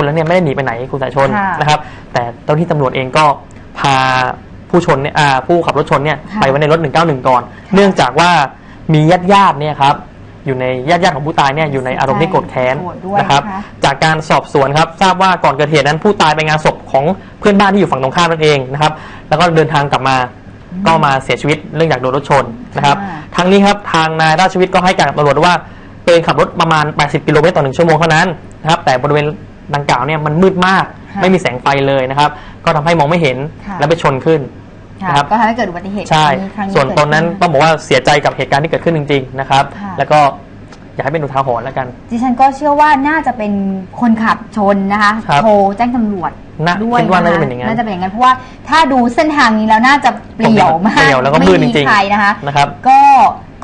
นแล้วเนี่ยไม่ได้หนีไปไหนคุณสายชนค่ะ นะครับ แต่เจ้าหน้าที่ตำรวจเองก็พาผู้ชนเนี่ยอ่าผู้ขับรถชนเนี่ยค่ะ ไปไว้ในรถ 191 ก่อน เนื่องจากว่ามีญาติญาติๆเนี่ยครับอยู่ในญาติญาติๆของผู้ตายเนี่ยอยู่ในอารมณ์ที่โกรธแค้นโกรธด้วยนะครับ นะคะ จากการสอบสวนครับทราบว่าก่อนเกิดเหตุนั้นผู้ตายไปงานศพของเพื่อนบ้านที่อยู่ฝั่งตรงข้ามนั่นเองนะครับ แล้วก็เดินทางกลับมาก็มาเสียชีวิตเรื่องจากโดนรถชนนะครับ ค่ะ ทั้งนี้ครับทางนายราชวิทย์ก็ให้การกับตำรวจว่าตัวเองขับรถประมาณ 80 กิโลเมตรต่อหนึ่งชั่วโมงเท่านั้นนะครับแต่บริเวณ ดังกล่าวเนี่ยมันมืดมาก ค่ะไม่มีแสงไฟเลยนะครับ ก็ทำให้มองไม่เห็นค่ะ และไปชนขึ้น ค่ะนะครับ ก็ทำให้เกิดอุบัติเหตุใช่ ครั้งส่วนตนนั้นเกิดขึ้ ต้องบอกว่าเสียใจกับเหตุการณ์ที่เกิดขึ้นจริง ๆ นะครับ ค่ะ แล้วก็อยากให้เป็นอุทาหรณ์แล้วกัน ดิฉันก็เชื่อว่าน่าจะเป็นคนขับชนนะคะครับโทรแจ้งตำรวจน่าด้วยคิดว่าะน่าคะจะเป็นอย่างนั้น น่าจะเป็นอย่างนั้นเพราะว่าถ้าดูเส้นทางนี้แล้วน่าจะเปลี่ยวมากเปลี่ยวแล้วก็มืดจริงๆใครนะคะ นะครับ ก็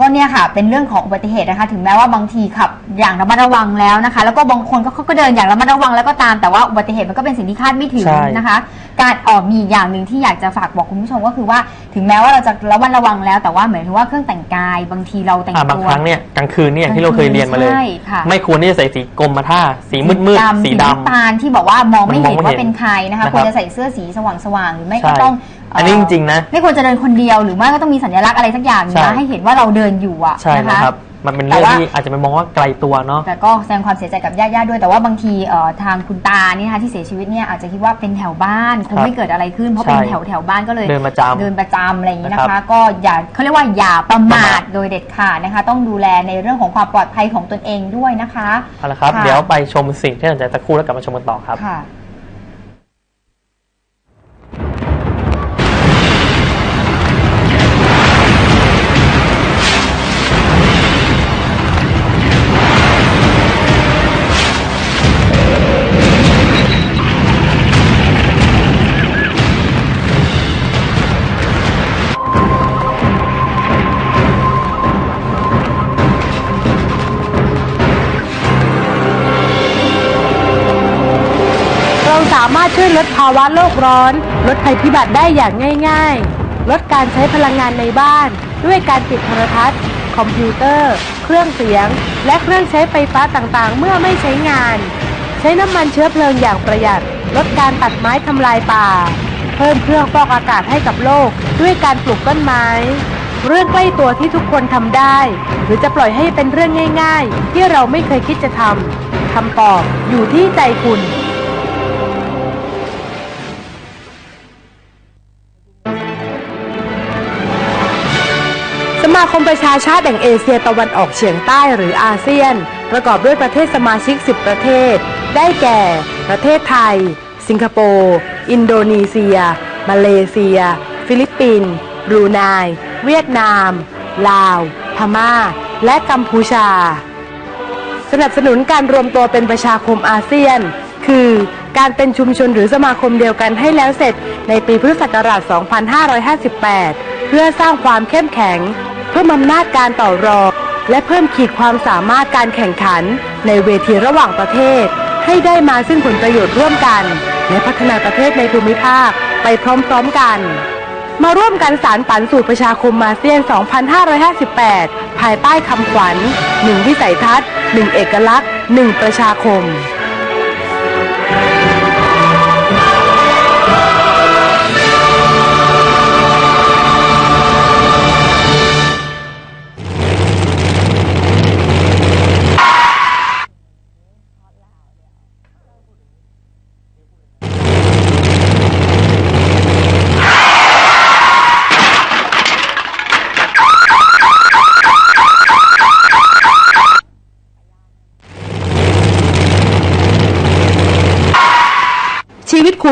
ก็เนี่ยค่ะ เป็นเรื่องของอุบัติเหตุนะคะ ถึงแม้ว่าบางทีขับอย่างระมัดระวังแล้วนะคะ แล้วก็บางคนก็เขาก็เดินอย่างระมัดระวังแล้วก็ตาม แต่ว่าอุบัติเหตุมันก็เป็นสิ่งที่คาดไม่ถึงใช่ นะคะ การออกมีอีกอย่างหนึ่งที่อยากจะฝากบอกคุณผู้ชมก็คือว่า ถึงแม้ว่าเราจะระมัดระวังแล้ว แต่ว่าเหมือนถึงว่าเครื่องแต่งกาย บางทีเราแต่งอ่าบางตัวครั้งเนี่ยกลางคืนเนี่ยอย่างที่เราเคยเรียนมาเลย ใช่ค่ะ ไม่ควรที่จะใส่สีกรมท่าสีมืดมืดๆสีดำ น้ำตาลที่บอกว่ามองไม่มันมองเห็นไม่ว่าเห็นเป็นใครนะคะนะครับควรจะใส่เสื้อสีสว่างๆหรือไม่ก็ใช่ต้องเอันนี้จริงๆนะ ไม่ควรจะเดินคนเดียวหรือไม่ก็ต้องมีสัญลักษณ์อะไรสักอย่างใช่ นะให้เห็นว่าเราเดินอยู่อะใช่นะคะนะครับ มันเป็นเรื่องแต่ว่า ที่อาจจะไปมองว่าไกลตัวเนาะ แต่ก็แสดงความเสียใจกับญาติๆด้วย แต่ว่าบางทีเอ่อทางคุณตานี่นะคะที่เสียชีวิตเนี่ยอาจจะคิดว่าเป็นแถวบ้านคงครับไม่เกิดอะไรขึ้นเพราะเป็นใช่แถวแถวๆบ้านก็เลยเดินประจำเดินประจำอะไรอย่างนี้นะนะครัคะ บก็อย่าเขาเรียกว่าอย่าประมาประมาททโดยเด็ดขาดนะคะ ต้องดูแลในเรื่องของความปลอดภัยของตนเองด้วยนะคะ เอาละครับ ค่ะ เดี๋ยวไปชมสิ่งที่น่าสนใจสักครู่แล้วกลับมาชมกันต่อครับ ค่ะ สามารถช่วยลดภาวะโลกร้อน ลดภัยพิบัติได้อย่างง่าย ๆ ลดการใช้พลังงานในบ้าน ด้วยการปิดโทรทัศน์ คอมพิวเตอร์ เครื่องเสียง และเครื่องใช้ไฟฟ้าต่างๆ เมื่อไม่ใช้งาน ใช้น้ำมันเชื้อเพลิงอย่างประหยัด ลดการตัดไม้ทำลายป่า เพิ่มเครื่องฟอกอากาศให้กับโลก ด้วยการปลูกต้นไม้เรื่องใกล้ตัวที่ทุกคนทำได้ หรือจะปล่อยให้เป็นเรื่องง่าย ๆ ที่เราไม่เคยคิดจะทำคำตอบอยู่ที่ใจคุณ มาคมประชาชาติแห่งเอเชียตะวันออกเฉียงใต้หรืออาเซียน ประกอบด้วยประเทศสมาชิก 10 ประเทศ ได้แก่ ประเทศไทย สิงคโปร์ อินโดนีเซีย มาเลเซีย ฟิลิปปินส์บรูไน เวียดนาม ลาว พม่า และกัมพูชา สนับสนุนการรวมตัวเป็นประชาคมอาเซียน คือการเป็นชุมชนหรือสมาคมเดียวกันให้แล้วเสร็จในปีพุทธศักราช 2558 เพื่อสร้างความเข้มแข็ง เพิ่มอำนาจการต่อรองและเพิ่มขีดความสามารถการแข่งขัน ในเวทีระหว่างประเทศ ให้ได้มาซึ่งผลประโยชน์ร่วมกัน และพัฒนาประเทศในภูมิภาคไปพร้อมๆกัน มาร่วมกันสารฝันสู่ประชาคมอาเซียน 2558 ภายใต้คำขวัญ 1 วิสัยทัศน์ 1 เอกลักษณ์ 1 ประชาคม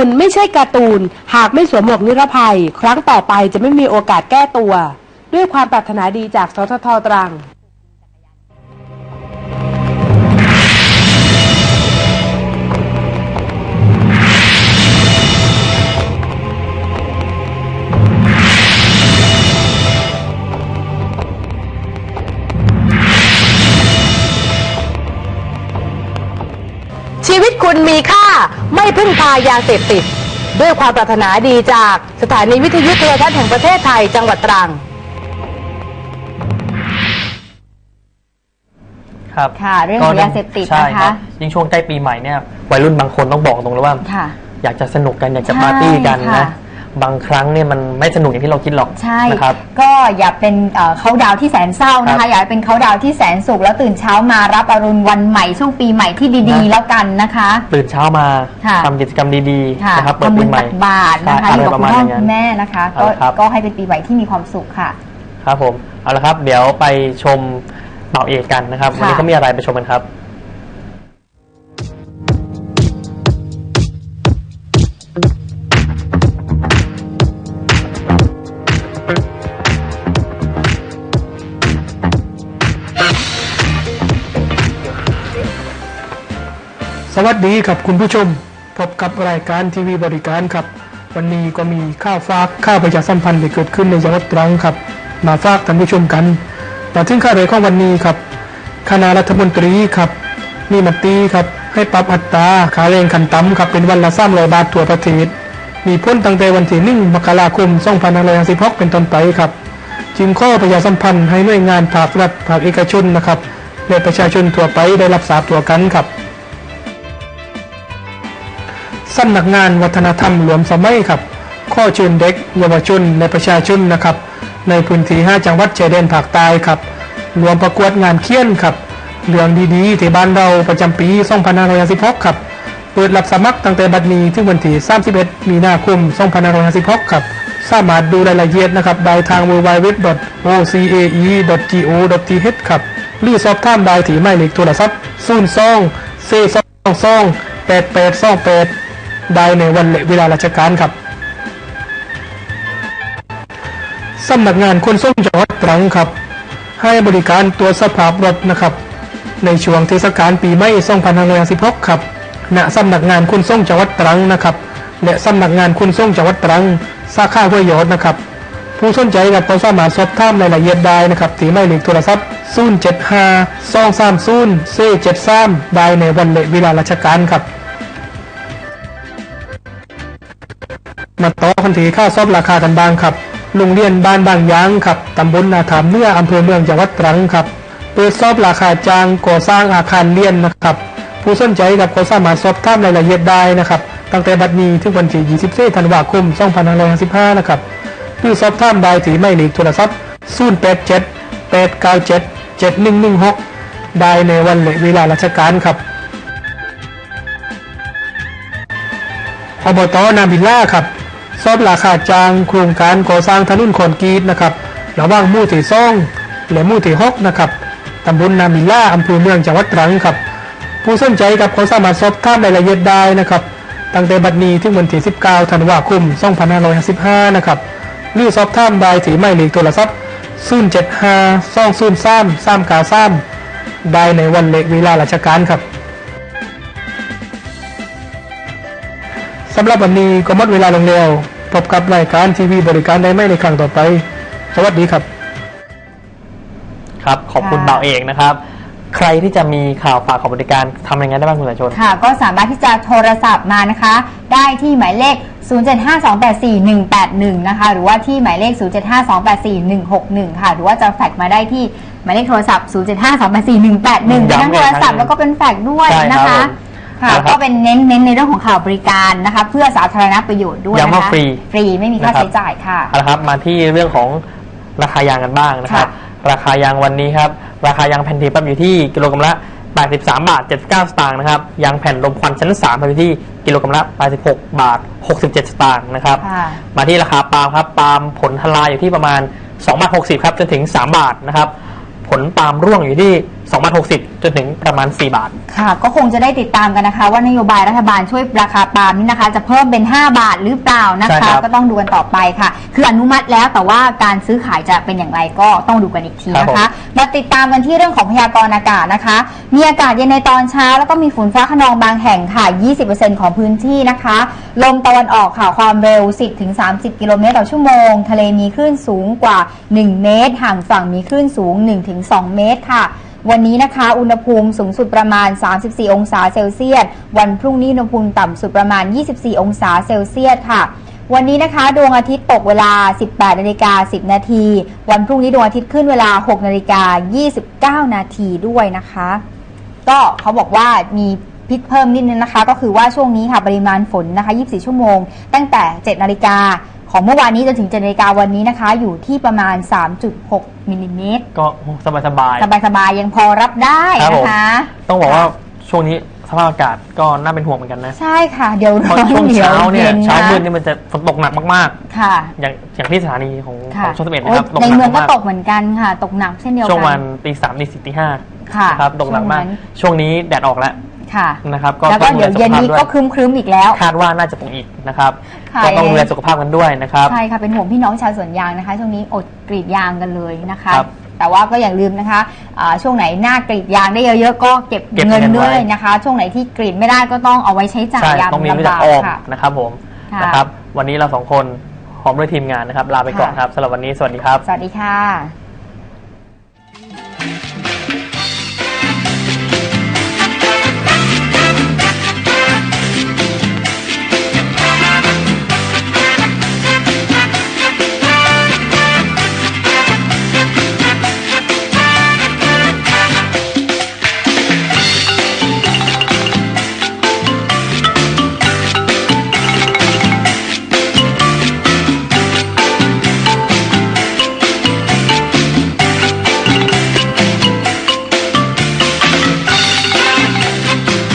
คุณไม่ใช่การ์ตูน หากไม่สวมหมวกนิรภัย ครั้งต่อไปจะไม่มีโอกาสแก้ตัว ด้วยความปรารถนาดีจากสททตรังชีวิตคุณมีค่า ไม่พึ่งพายาเสพติด ด้วยความปรารถนาดีจากสถานีวิทยุโทรทัศน์แห่งประเทศไทยจังหวัดตรัง ครับค่ะเรื่องของก็ยาเสพติดใช่นะคะ รับยิ่งช่วงใกล้ปีใหม่เนี่ยวัยรุ่นบางคนต้องบอกตรงเลยว่า ค่ะ อยากจะสนุกกันอยากจะใช่ปาร์ตี้กันค่ะ นะ บางครั้งเนี่ยมันไม่สนุกอย่างที่เราคิดหรอกใช่ นะครับ ก็อย่าเป็นเอ่อเขาดาวน์ที่แสนเศร้านะครัคะ บอย่าเป็นเขาดาวน์ที่แสนสุขแล้วตื่นเช้ามารับอรุณวันใหม่ช่วงปีใหม่ที่ดีนะ ๆ แล้วกันนะคะ ตื่นเช้ามาค่ะทำกิจกรรมดีค่ะๆนะครับเปิดทำบุปีญใหม่ตักบาตรนะคะใช่อยู่กับอะไรประคุณมาณพ่ออย่างนั้นคุณแม่นะคะเอาก็ละครับ ก็ให้เป็นปีใหม่ที่มีความสุขค่ะ ครับผมเอาละครับ เดี๋ยวไปชมเป่าเอกกันนะครับค่ะวันนี้เขามีอะไรไปชมกันครับ วัสดีครับคุณผู้ชม พบกับรายการทีวีบริการครับ วันนี้ก็มีข้าวฝากข้าวประชาสัมพันธ์ที่เกิดขึ้นในจังหวัดตรังครับ มาฝากท่านผู้ชมกันมาถึงข่าวแรกของวันนี้ครับคณะรัฐมนตรีครับมีมติครับ ให้ปรับอัตราค่าแรงขันต่ำครับเป็นวันละ300บาททั่วประเทศมีพ้นตั้งแต่วันที่1มกราคม2566เป็นต้นไปครับ จึงข้อประชาสัมพันธ์ให้หน่วยงานภาครัฐภาคเอกชนนะครับและประชาชนทั่วไปได้รับทราบตัวกันครับ สำนักงานวัฒนธรรมรวมสมัยครับข้อเชิญเด็กเยาวชนและประชาชนนะครับ ในพื้นที่ 5 จังหวัดชายแดนภาคใต้ครับรวมประกวดงานเขียนครับเรื่องดีๆที่บ้านเราประจำปี2556ครับเปิดรับสมัครตั้งแต่บัดนี้ถึงวันที่ 31 มีนาคม 2556 ครับ สามารถดูรายละเอียดนะครับได้ทาง www.ocae.go.th ครับ หรือสอบถามได้ที่หมายเลขโทรศัพท์02 422 8828 ได้ในวันและเวลาราชการครับสำนักงานขนส่งจังหวัดตรังครับ ให้บริการตัวสภาพรถนะครับ ในช่วงเทศกาลปีใหม่2516ครับณสำนักงานขนส่งจังหวัดตรังนะครับ และสำนักงานขนส่งจังหวัดตรังสาขาห้วยยอดนะครับ ผู้สนใจกับก็สามารถสอบถามรายละเอียดได้นะครับที่หมายเลขโทรศัพท์ 075 230 473 ได้ในวันและเวลาราชการครับ มาต่อกันที่ค่าซอบราคากันบ้างครับโรงเรียนบ้านบางยางครับตำบลนาถามเมื่ออำเภอเมืองจังหวัดตรังครับเปิดซอบราคาจ้างก่อสร้างอาคารเรียนนะครับ ผู้สนใจกับก็สามารถสอบถามรายละเอียดได้นะครับ ตั้งแต่บัดนี้ถึงวันที่24ธันวาคม2555นะครับหรือสอบถามได้ที่หมายเลขโทรศัพท์087 897 7116 ได้ในวันและเวลาราชการครับอบตนาบิลล่าครับ ซอบราคาจ้างโครงการก่อสร้างถนนคอนกรีตนะครับระหว่างมู่ที่ซ่องและมู่ที่หกนะครับตำบลนาบิล่าอำเภอเมืองจังหวัดตรังครับ ผู้สนใจกับเขาสามารถสอบถามรายละเอียดได้นะครับตั้งแต่บัดนี้ถึงวันที่ 19 ธันวาคม 2555 นะครับ หรือสอบถามได้ที่หมายเลขโทรศัพท์ 075 203 393 ได้ในวันและเวลาราชการครับสำหรับวันนี้ก็หมดเวลาลงแล้ว พบกับรายการทีวีบริการได้ไหมในครั้งต่อไป สวัสดีครับ ครับ ขอบคุณค่ะเป่าเอกนะครับ ใครที่จะมีข่าวฝากขอบริการทำยังไงได้บ้างคุณสายชน ค่ะ ก็สามารถที่จะโทรศัพท์มานะคะ ได้ที่หมายเลข 0752844181 นะคะ หรือว่าที่หมายเลข 0752844161 ค่ะ หรือว่าจะแฟกซ์มาได้ที่หมายเลขโทรศัพท์ 0752844181เป็นทั้งโทรศัพท์แล้วก็เป็นแฟกซ์ด้วยใช่นะครับคะผม ค่ะครับ ก็เป็นเน้นเน้นในเรื่องของข่าวบริการนะคะ เพื่อสาธารณประโยชน์ด้วยย้ำนะว่าคะฟรีฟรีไม่มีค่านะครับ ใช้จ่ายค่ะ เอาละครับมาที่เรื่องของราคายางกันบ้างนะครับค่ะราคายางวันนี้ครับ ราคายางแผ่นทีปั๊บอยู่ที่กิโลกรัมละ 83 บาท 79 สตางค์นะครับ ยางแผ่นลมควันชั้น3อยู่ที่กิโลกรัมละ 86 บาท 67 สตางค์นะครับ ค่ะ มาที่ราคาปาล์มครับ ปาล์มผลทลายอยู่ที่ประมาณ2บาท60 ครับ จนถึง 3 บาทนะครับ ผลปาล์มร่วงอยู่ที่ 2บาท60 จนถึงประมาณ 4 บาท ค่ะ ก็คงจะได้ติดตามกันนะคะ ว่านโยบายรัฐบาลช่วยราคาปาล์มนี่นะคะ จะเพิ่มเป็น 5 บาทหรือเปล่านะใช่คะ ครับก็ต้องดูกันต่อไปค่ะ คืออนุมัติแล้วแต่ว่าการซื้อขายจะเป็นอย่างไรก็ต้องดูกันอีกทีนะครัคะบมาติดตามกันที่เรื่องของพยากรณ์อากาศนะคะ มีอากาศเย็นในตอนเช้า แล้วก็มีฝนฟ้าขนองบางแห่งค่ะ 20%ของพื้นที่นะคะ ลมตะวันออกค่ะความเร็ว 10-30 กิโลเมตรต่อชั่วโมง ทะเลมีคลื่นสูงกว่า 1 เมตร ห่างฝั่งมีคลื่นสูง 1-2 เมตรค่ะ วันนี้นะคะ อุณหภูมิสูงสุดประมาณ 34 องศาเซลเซียส วันพรุ่งนี้อุณหภูมิต่ำสุดประมาณ 24 องศาเซลเซียสค่ะวันนี้นะคะดวงอาทิตย์ตกเวลา 18นาฬิกา10 นาที วันพรุ่งนี้ดวงอาทิตย์ขึ้นเวลา 6นาฬิกา29 นาทีด้วยนะคะ ก็เขาบอกว่ามีพิษเพิ่มนิดนึงนะคะ ก็คือว่าช่วงนี้ค่ะปริมาณฝนนะคะ 24 ชั่วโมง ตั้งแต่ 7 นาฬิกา ของเมื่อวานนี้จนถึง7นาฬิกาวันนี้นะคะ อยู่ที่ประมาณ 3.6มิลลิเมตรก็สบายสบายสบายๆยังพอรับได้ครับผมนะคะต้องบอกว่าช่วงนี้สภาพอากาศก็น่าเป็นห่วงเหมือนกันนะ ใช่ค่ะ เดี๋ยวเพร้อราะนช่วงเดี๋ยวเช้าเนี่ยเย็นเช้านะมืดนี่มันจะฝนตกหนักมากค่ะๆอย่างอย่างที่สถานีของขค่ะองช่องสิบเอ็ดโอ้นะครับตกในหนัเมืองกก็มากตกเหมือนกันค่ะ ตกหนักเช่นเดียวช่วงกัวันตีสามตีสี่ตีห้าค่ะนะครับตกหนักมาก ช่วงนั้นช่วงนี้แดดออกแล้ว ค่ะนะครับก็แล้วก็ต้องเดี๋ยวดูเย็นแลนี้สุขภาพก็ด้วยครึ้มครึ้มๆอีกแล้ว คาดว่าน่าจะตกอีกนะครับค่ะก็ต้องยังไงดูแลสุขภาพกันด้วยนะครับใช่ค่ะเป็นห่วงพี่น้องชาวสวนยางนะคะ ช่วงนี้อดกรีดยางกันเลยนะคะครับแต่ว่าก็อย่าลืมนะคะอ่าช่วงไหนหน้ากรีดยางได้เยอะๆก็เก็บเก็บเงินเงินไว้ด้วยนะคะ ช่วงไหนที่กรีดไม่ได้ก็ต้องเอาไว้ใช้จ่ายใช่ยามต้องมีวิลำชาบากออมค่ะนะครับผมค่ะนะครับวันนี้เราสองคนพร้อมด้วยทีมงานนะครับ ลาไปก่อนค่ะครับสำหรับวันนี้สวัสดีครับ สวัสดีค่ะ